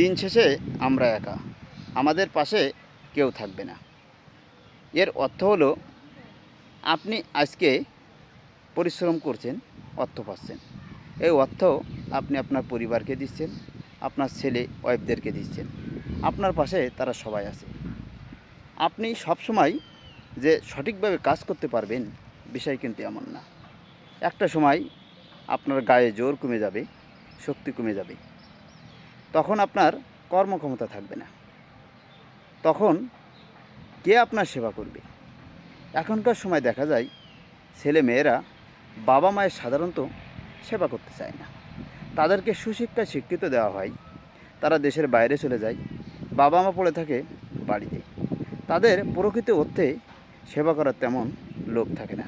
দিন শেষে আমরা একা। আমাদের পাশে কেউ থাকবে না। এর অর্থ হলো, আপনি আজকে পরিশ্রম করছেন, অর্থ পাচ্ছেন। এই অর্থ আপনি আপনার পরিবারকে দিচ্ছেন, আপনার ছেলে ওয়াইফদেরকে দিচ্ছেন। আপনার পাশে তারা সবাই আছে। আপনি সবসময় যে সঠিকভাবে কাজ করতে পারবেন, বিষয় কিন্তু এমন না। একটা সময় আপনার গায়ে জোর কমে যাবে, শক্তি কমে যাবে। তখন আপনার কর্মক্ষমতা থাকবে না। তখন কে আপনার সেবা করবে? এখনকার সময় দেখা যায় ছেলে মেয়েরা বাবা মায়ের সাধারণত সেবা করতে চায় না। তাদেরকে সুশিক্ষায় শিক্ষিত দেওয়া হয়। তারা দেশের বাইরে চলে যায়। বাবা মা পড়ে থাকে বাড়িতে। তাদের প্রকৃত অর্থে সেবা করার তেমন লোক থাকে না।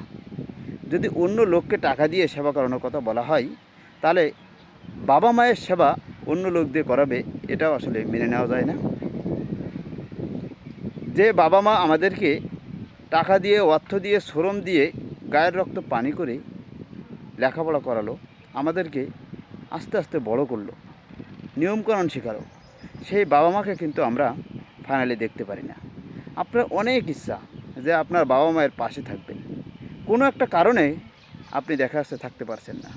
যদি অন্য লোককে টাকা দিয়ে সেবা করানোর কথা বলা হয়, তাহলে বাবা মায়ের সেবা অন্য লোক দিয়ে করাবে, এটাও আসলে মেনে নেওয়া যায় না। যে বাবা মা আমাদেরকে টাকা দিয়ে, অর্থ দিয়ে, শ্রম দিয়ে গায়ের রক্ত পানি করে লেখাপড়া করালো, আমাদেরকে আস্তে আস্তে বড় করল। নিয়মকানুন শেখালো। সেই বাবা মাকে কিন্তু আমরা ফাইনালি দেখতে পারি না। আপনার অনেক ইচ্ছা যে আপনার বাবা মায়ের পাশে থাকবেন। কোনো একটা কারণে আপনি দেখা আসতে থাকতে পারছেন না।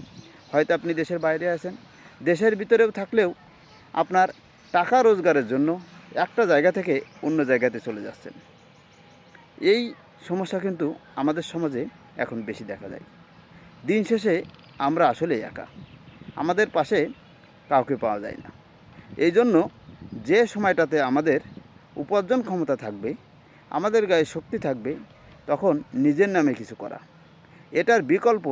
হয়তো আপনি দেশের বাইরে আছেন দেশের ভিতরেও থাকলেও আপনার টাকা রোজগারের জন্য একটা জায়গা থেকে অন্য জায়গাতে চলে যাচ্ছেন। এই সমস্যা কিন্তু আমাদের সমাজে এখন বেশি দেখা যায় দিন শেষে আমরা আসলে একা, আমাদের পাশে কাউকে পাওয়া যায় না। এই জন্য যে সময়টাতে আমাদের উপার্জন ক্ষমতা থাকবে, আমাদের গায়ে শক্তি থাকবে, তখন নিজের নামে কিছু করা। এটার বিকল্প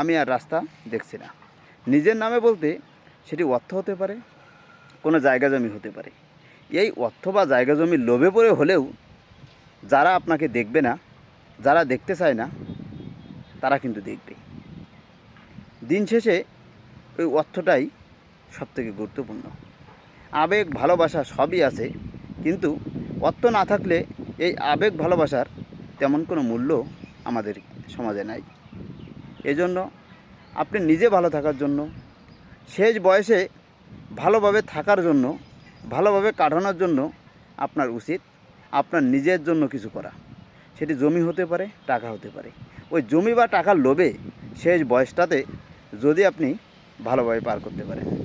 আমি আর রাস্তা দেখছি না। নিজের নামে বলতে সেটি অর্থ হতে পারে, কোনো জায়গা জমি হতে পারে। এই অর্থ বা জায়গা জমির লোভে পড়ে হলেও যারা আপনাকে দেখবে না, যারা দেখতে চায় না, তারা কিন্তু দেখবে। দিন শেষে ওই অর্থটাই সবথেকে গুরুত্বপূর্ণ। আবেগ, ভালোবাসা সবই আছে, কিন্তু অর্থ না থাকলে এই আবেগ, ভালোবাসার তেমন কোনো মূল্য আমাদের সমাজে নাই। এজন্য আপনি নিজে ভালো থাকার জন্য শেষ বয়সে ভালোভাবে থাকার জন্য, ভালোভাবে কাটানোর জন্য আপনার উচিত আপনার নিজের জন্য কিছু করা। সেটি জমি হতে পারে, টাকা হতে পারে। ওই জমি বা টাকার লোভে শেষ বয়সটাতে যদি আপনি ভালোভাবে পার করতে পারেন।